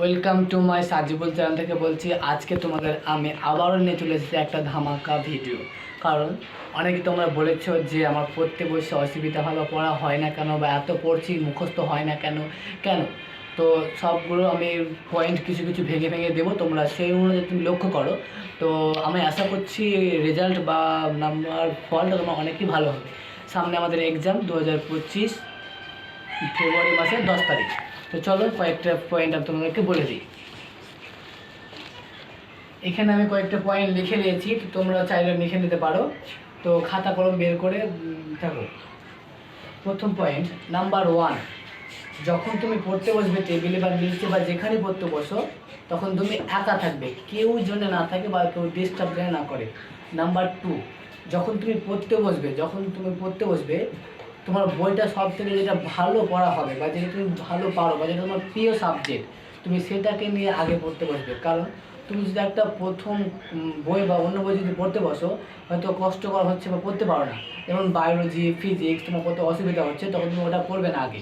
Welcome to my Sajibul channel থেকে বলছি, আজকে তোমাদের আমি আবারও নিয়ে চলে এসেছি একটা ধামাকা ভিডিও কারণ অনেকে তোমরা বলেছ যে আমার পড়তে বসে অসুবিধা হয় পড়া হয় না কেন বা এত পড়ছি, মুখস্থ হয় না কেন? কেন? তো সবগুলো আমি পয়েন্ট কিছু কিছু ভেঙে ভেঙে দেবো, তোমরা সেই অনুযায়ী তুমি লক্ষ্য করো। তো আমি আশা করছি রেজাল্ট বা নাম্বার ফলটা তোমার অনেকই ভালো হবে। সামনে আমাদের এক্সাম দু হাজার পঁচিশ। ফেব্রুয়ারি মাসের দশ তারিখ। তো চলো কয়েকটা পয়েন্ট আমি তোমাদেরকে বলে দিই। এখানে আমি কয়েকটা পয়েন্ট লিখে নিয়েছি, তো তোমরা চাইলে লিখে নিতে পারো। তো খাতা, কলম বের করে থাকো প্রথম পয়েন্ট নাম্বার ওয়ান যখন তুমি পড়তে বসবে টেবিলে বা নিচে বা যেখানে পড়তে বসো, তখন তুমি একা থাকবে। কেউ জন্য না থাকে বা কেউ ডিস্টার্ব যেন না করে। নাম্বার টু যখন তুমি পড়তে বসবে, যখন তুমি পড়তে বসবে তোমার বইটা সব থেকে যেটা ভালো পড়া হবে বা যেটা তুমি ভালো পারো বা যেটা তোমার প্রিয় সাবজেক্ট তুমি সেটাকে নিয়ে আগে পড়তে বসবে। কারণ তুমি যদি একটা প্রথম বই বা অন্য বই যদি পড়তে বসো, হয়তো কষ্টকর হচ্ছে বা পড়তে পারো না। যেমন বায়োলজি ফিজিক্স তোমার কত অসুবিধা হচ্ছে, তখন তুমি ওটা পড়বে না আগে।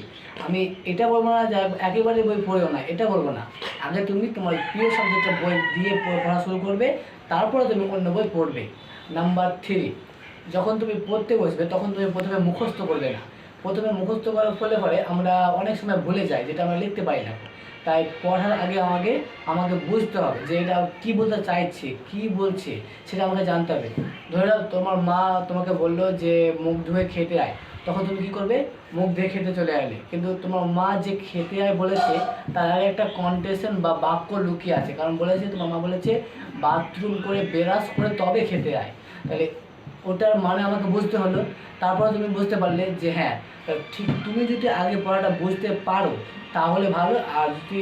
আমি এটা বলব না যে একেবারে বই পড়েও না, এটা বলব না। আগে তুমি তোমার প্রিয় সাবজেক্টের বই দিয়ে পড়- পড়া শুরু করবে, তারপরে তুমি অন্য বই পড়বে। নাম্বার থ্রি যখন তুমি পড়তে বসবে, তখন তুমি প্রথমে মুখস্থ করবে না। প্রথমে মুখস্থ করার ফলে পরে আমরা অনেক সময় ভুলে যাই, যেটা আমরা লিখতে পারি না। তাই পড়ার আগে আমাকে আমাকে বুঝতে হবে যে এটা কী বলতে চাইছে, কী বলছে, সেটা আমাকে জানতে হবে। ধরে নাও, তোমার মা তোমাকে বলল যে মুখ ধুয়ে খেতে আয়। তখন তুমি কী করবে? মুখ ধুয়ে খেতে চলে এলে। কিন্তু তোমার মা যে খেতে আয় বলেছে, তার আগে একটা কন্টেশন বা বাক্য লুকিয়ে আছে। কারণ বলেছে, তোমার মা বলেছে, বাথরুম করে বেরাস করে তবে খেতে আয়। তাহলে ওটার মানে আমাকে বুঝতে হলো। তারপরে তুমি বুঝতে পারলে যে হ্যাঁ ঠিক তুমি যদি আগে পড়াটা বুঝতে পারো, তাহলে ভালো। আর যদি